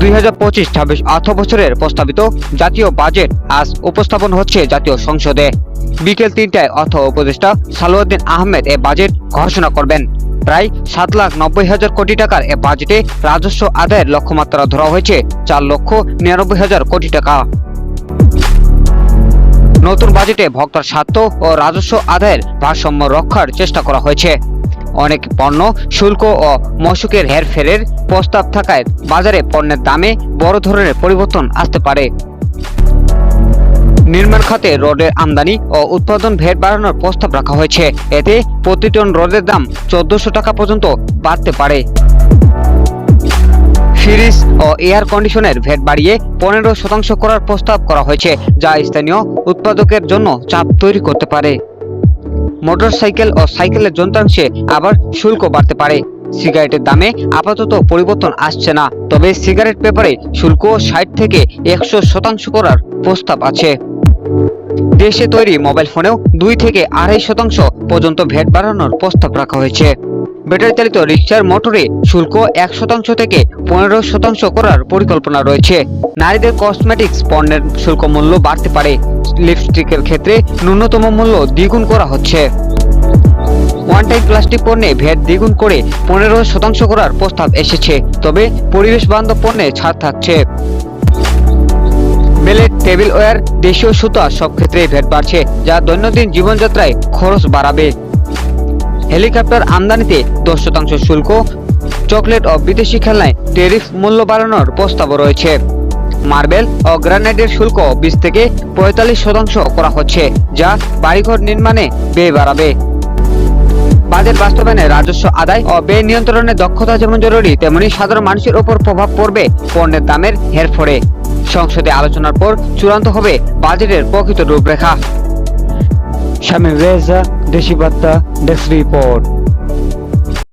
দুই হাজার পঁচিশ ছাব্বিশ অর্থ বছরের প্রস্তাবিত জাতীয় বাজেট আজ উপস্থাপন হচ্ছে জাতীয় সংসদে। বিকেল তিনটায় অর্থ উপদেষ্টা সালাউদ্দিন আহমেদ এ বাজেট ঘোষণা করবেন। প্রায় সাত লাখ নব্বই হাজার কোটি টাকার এ বাজেটে রাজস্ব আদায়ের লক্ষ্যমাত্রা ধরা হয়েছে চার লক্ষ নিরানব্বই হাজার কোটি টাকা। নতুন বাজেটে ভোক্তার স্বার্থ ও রাজস্ব আদায়ের ভারসাম্য রক্ষার চেষ্টা করা হয়েছে। অনেক পণ্য শুল্ক ও মশুকের হেরফেরের প্রস্তাব থাকায় বাজারে পণ্যের দামে বড় ধরনের পরিবর্তন আসতে পারে। নির্মাণ খাতে রডের আমদানি ও উৎপাদন ভেট বাড়ানোর প্রস্তাব রাখা হয়েছে। এতে প্রতি টন রডের দাম চোদ্দশো টাকা পর্যন্ত বাড়তে পারে। ফ্রিজ ও এয়ার কন্ডিশনের ভেট বাড়িয়ে পনেরো শতাংশ করার প্রস্তাব করা হয়েছে, যা স্থানীয় উৎপাদকের জন্য চাপ তৈরি করতে পারে। মোটরসাইকেল ও সাইকেলের যন্ত্রাংশে আবার শুল্ক বাড়তে পারে। সিগারেটের দামে আপাতত পরিবর্তন আসছে না, তবে সিগারেট পেপারে শুল্ক ষাট থেকে একশো শতাংশ করার প্রস্তাব আছে। দেশে তৈরি মোবাইল ফোনেও দুই থেকে আড়াই শতাংশ পর্যন্ত ভ্যাট বাড়ানোর প্রস্তাব রাখা হয়েছে। ব্যাটারি চালিত রিক্সার মোটরে শুল্ক এক শতাংশ থেকে পনেরো শতাংশ করার পরিকল্পনা রয়েছে। নারীদের কসমেটিক্স পণ্যের শুল্ক মূল্য বাড়তে পারে। লিপস্টিকের ক্ষেত্রে ন্যূনতম মূল্য দ্বিগুণ করা হচ্ছে। ওয়ান টাইম প্লাস্টিক পণ্যে ভ্যাট দ্বিগুণ করে পনেরো শতাংশ করার প্রস্তাব এসেছে, তবে পরিবেশ বান্ধব পণ্যে ছাড় থাকছে। বেলেট টেবিল ওয়্যার দেশীয় সুতা সব ক্ষেত্রে ভ্যাট বাড়ছে, যা দৈনন্দিন জীবনযাত্রায় খরচ বাড়াবে। হেলিকপ্টার আমদানিতে দশ শতাংশ শুল্ক চকলেট ও বিদেশি খেলনায় ট্যারিফ মূল্য বাড়ানোর প্রস্তাবও রয়েছে। মার্বেল ও গ্রানাইটের শুল্ক বিশ থেকে পঁয়তাল্লিশ শতাংশ করা হচ্ছে, যা বাড়িঘর নির্মাণে ব্যয় বাড়াবে। বাজেট বাস্তবায়নে রাজস্ব আদায় ও ব্যয় নিয়ন্ত্রণে দক্ষতা যেমন জরুরি, তেমনি সাধারণ মানুষের উপর প্রভাব পড়বে পণ্যের দামের হেরফড়ে সংসদে আলোচনার পর চূড়ান্ত হবে বাজেটের প্রকৃত রূপরেখা। শামীম রেজা, দেশি বার্তা, ডেস্ক রিপোর্ট।